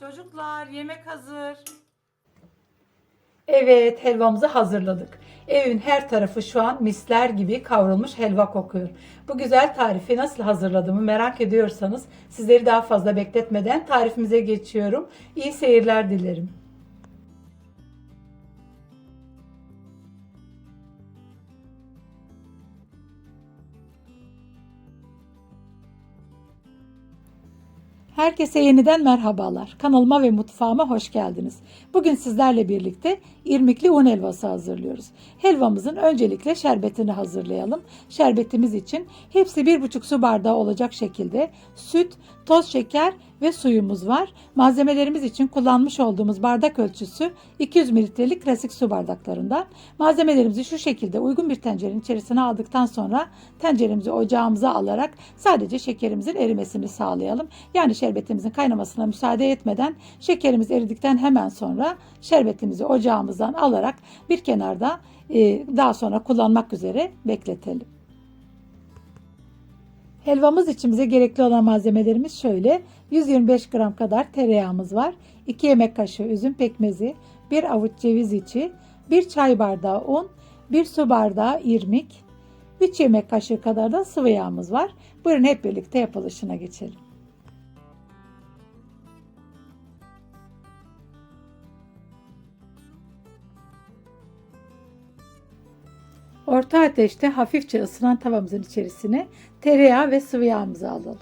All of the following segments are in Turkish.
Çocuklar yemek hazır. Evet, helvamızı hazırladık. Evin her tarafı şu an misler gibi kavrulmuş helva kokuyor. Bu güzel tarifi nasıl hazırladığımı merak ediyorsanız sizleri daha fazla bekletmeden tarifimize geçiyorum. İyi seyirler dilerim. Herkese yeniden merhabalar. Kanalıma ve mutfağıma hoş geldiniz. Bugün sizlerle birlikte irmikli un helvası hazırlıyoruz. Helvamızın öncelikle şerbetini hazırlayalım. Şerbetimiz için hepsi 1,5 su bardağı olacak şekilde süt, toz şeker ve suyumuz var. Malzemelerimiz için kullanmış olduğumuz bardak ölçüsü 200 mililitrelik klasik su bardaklarından. Malzemelerimizi şu şekilde uygun bir tencerenin içerisine aldıktan sonra tenceremizi ocağımıza alarak sadece şekerimizin erimesini sağlayalım. Yani şerbetimizin kaynamasına müsaade etmeden şekerimiz eridikten hemen sonra şerbetimizi ocağımızdan alarak bir kenarda e, daha sonra kullanmak üzere bekletelim. Helvamız için bize gerekli olan malzemelerimiz şöyle. 125 gram kadar tereyağımız var. 2 yemek kaşığı üzüm pekmezi, 1 avuç ceviz içi, 1 çay bardağı un, 1 su bardağı irmik, 3 yemek kaşığı kadar da sıvı yağımız var. Buyurun hep birlikte yapılışına geçelim. Orta ateşte hafifçe ısınan tavamızın içerisine tereyağı ve sıvı yağımızı alalım.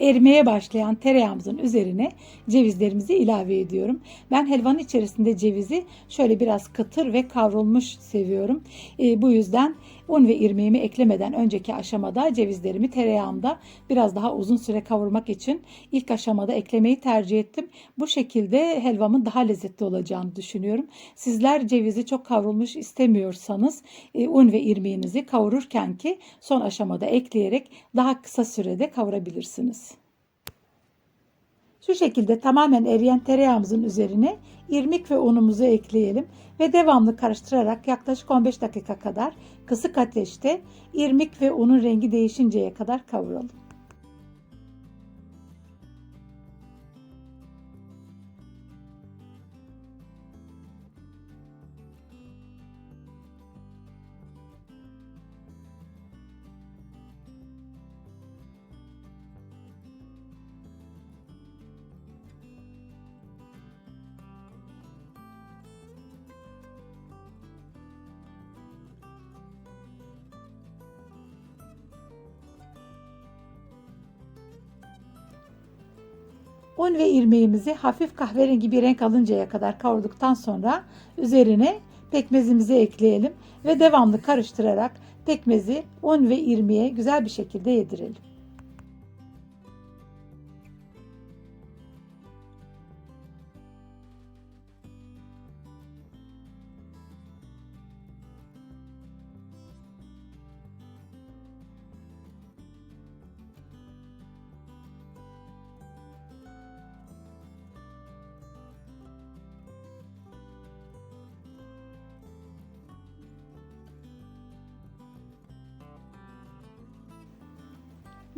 Erimeye başlayan tereyağımızın üzerine cevizlerimizi ilave ediyorum. Ben helvanın içerisinde cevizi şöyle biraz kıtır ve kavrulmuş seviyorum. E, bu yüzden un ve irmiğimi eklemeden önceki aşamada cevizlerimi tereyağımda biraz daha uzun süre kavurmak için ilk aşamada eklemeyi tercih ettim. Bu şekilde helvamın daha lezzetli olacağını düşünüyorum. Sizler cevizi çok kavrulmuş istemiyorsanız e, un ve irmiğinizi kavururken ki son aşamada ekleyerek daha kısa sürede kavurabilirsiniz. Şu şekilde tamamen eriyen tereyağımızın üzerine irmik ve unumuzu ekleyelim ve devamlı karıştırarak yaklaşık 15 dakika kadar kısık ateşte irmik ve unun rengi değişinceye kadar kavuralım. Un ve irmiğimizi hafif kahverengi bir renk alıncaya kadar kavurduktan sonra üzerine pekmezimizi ekleyelim ve devamlı karıştırarak pekmezi un ve irmiğe güzel bir şekilde yedirelim.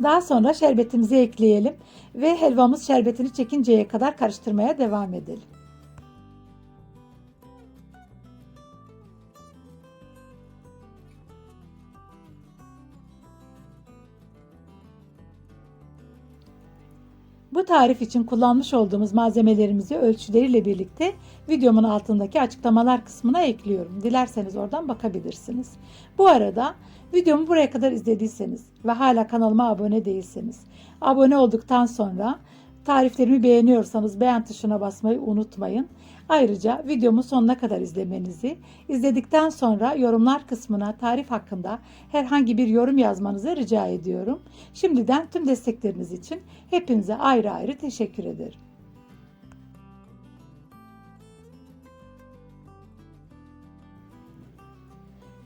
Daha sonra şerbetimizi ekleyelim ve helvamız şerbetini çekinceye kadar karıştırmaya devam edelim. Bu tarif için kullanmış olduğumuz malzemelerimizi ölçüleriyle birlikte videomun altındaki açıklamalar kısmına ekliyorum. Dilerseniz oradan bakabilirsiniz. Bu arada videomu buraya kadar izlediyseniz ve hala kanalıma abone değilseniz, abone olduktan sonra tariflerimi beğeniyorsanız beğen tuşuna basmayı unutmayın. Ayrıca videomu sonuna kadar izlemenizi, izledikten sonra yorumlar kısmına tarif hakkında herhangi bir yorum yazmanızı rica ediyorum. Şimdiden tüm destekleriniz için hepinize ayrı ayrı teşekkür ederim.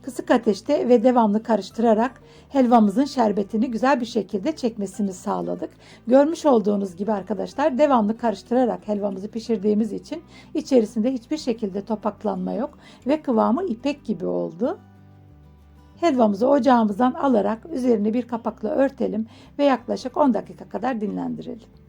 Kısık ateşte ve devamlı karıştırarak helvamızın şerbetini güzel bir şekilde çekmesini sağladık. Görmüş olduğunuz gibi arkadaşlar devamlı karıştırarak helvamızı pişirdiğimiz için içerisinde hiçbir şekilde topaklanma yok ve kıvamı ipek gibi oldu. Helvamızı ocağımızdan alarak üzerine bir kapakla örtelim ve yaklaşık 10 dakika kadar dinlendirelim.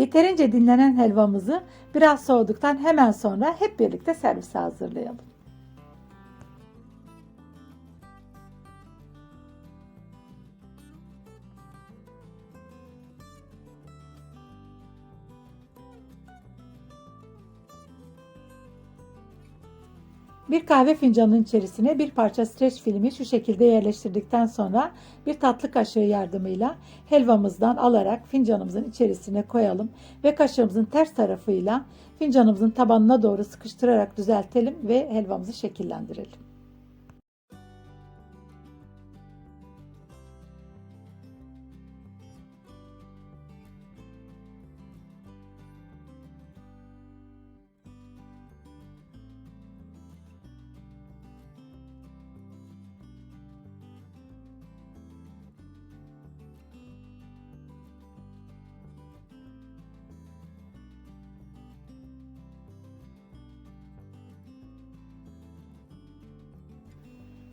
Yeterince dinlenen helvamızı biraz soğuduktan hemen sonra hep birlikte servise hazırlayalım. Bir kahve fincanının içerisine bir parça streç filmi şu şekilde yerleştirdikten sonra bir tatlı kaşığı yardımıyla helvamızdan alarak fincanımızın içerisine koyalım ve kaşığımızın ters tarafıyla fincanımızın tabanına doğru sıkıştırarak düzeltelim ve helvamızı şekillendirelim.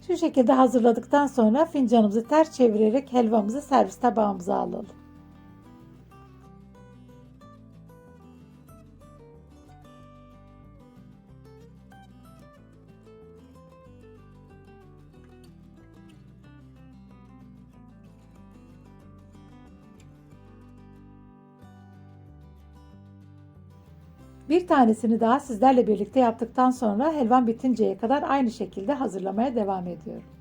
Şu şekilde hazırladıktan sonra fincanımızı ters çevirerek helvamızı servis tabağımıza alalım. Bir tanesini daha sizlerle birlikte yaptıktan sonra helvam bitinceye kadar aynı şekilde hazırlamaya devam ediyorum.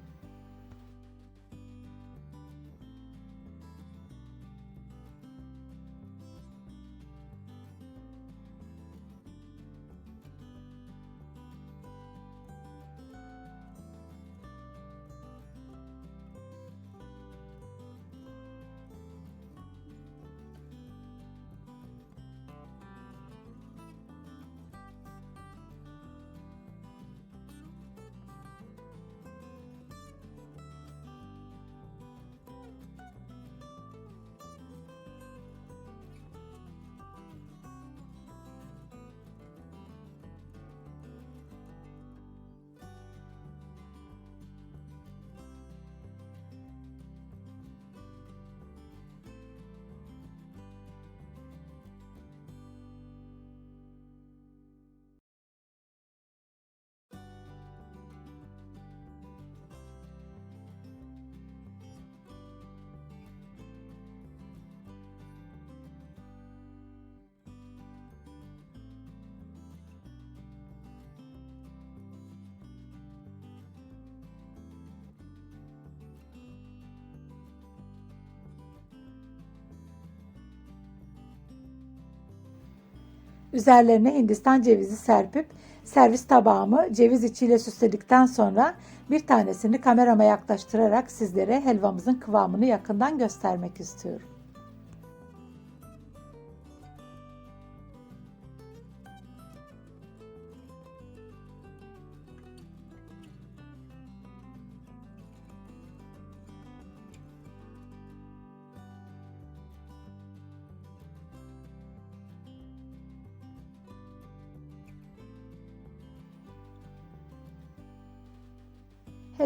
Üzerlerine Hindistan cevizi serpip servis tabağımı ceviz içiyle süsledikten sonra bir tanesini kamerama yaklaştırarak sizlere helvamızın kıvamını yakından göstermek istiyorum.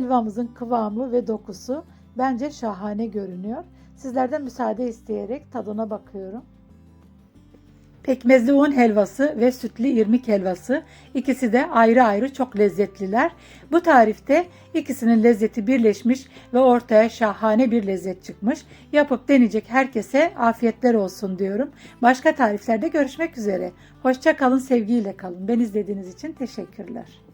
Helvamızın kıvamı ve dokusu bence şahane görünüyor. Sizlerden müsaade isteyerek tadına bakıyorum. Pekmezli un helvası ve sütlü irmik helvası ikisi de ayrı ayrı çok lezzetliler. Bu tarifte ikisinin lezzeti birleşmiş ve ortaya şahane bir lezzet çıkmış. Yapıp deneyecek herkese afiyetler olsun diyorum. Başka tariflerde görüşmek üzere. Hoşça kalın, sevgiyle kalın. Ben izlediğiniz için teşekkürler.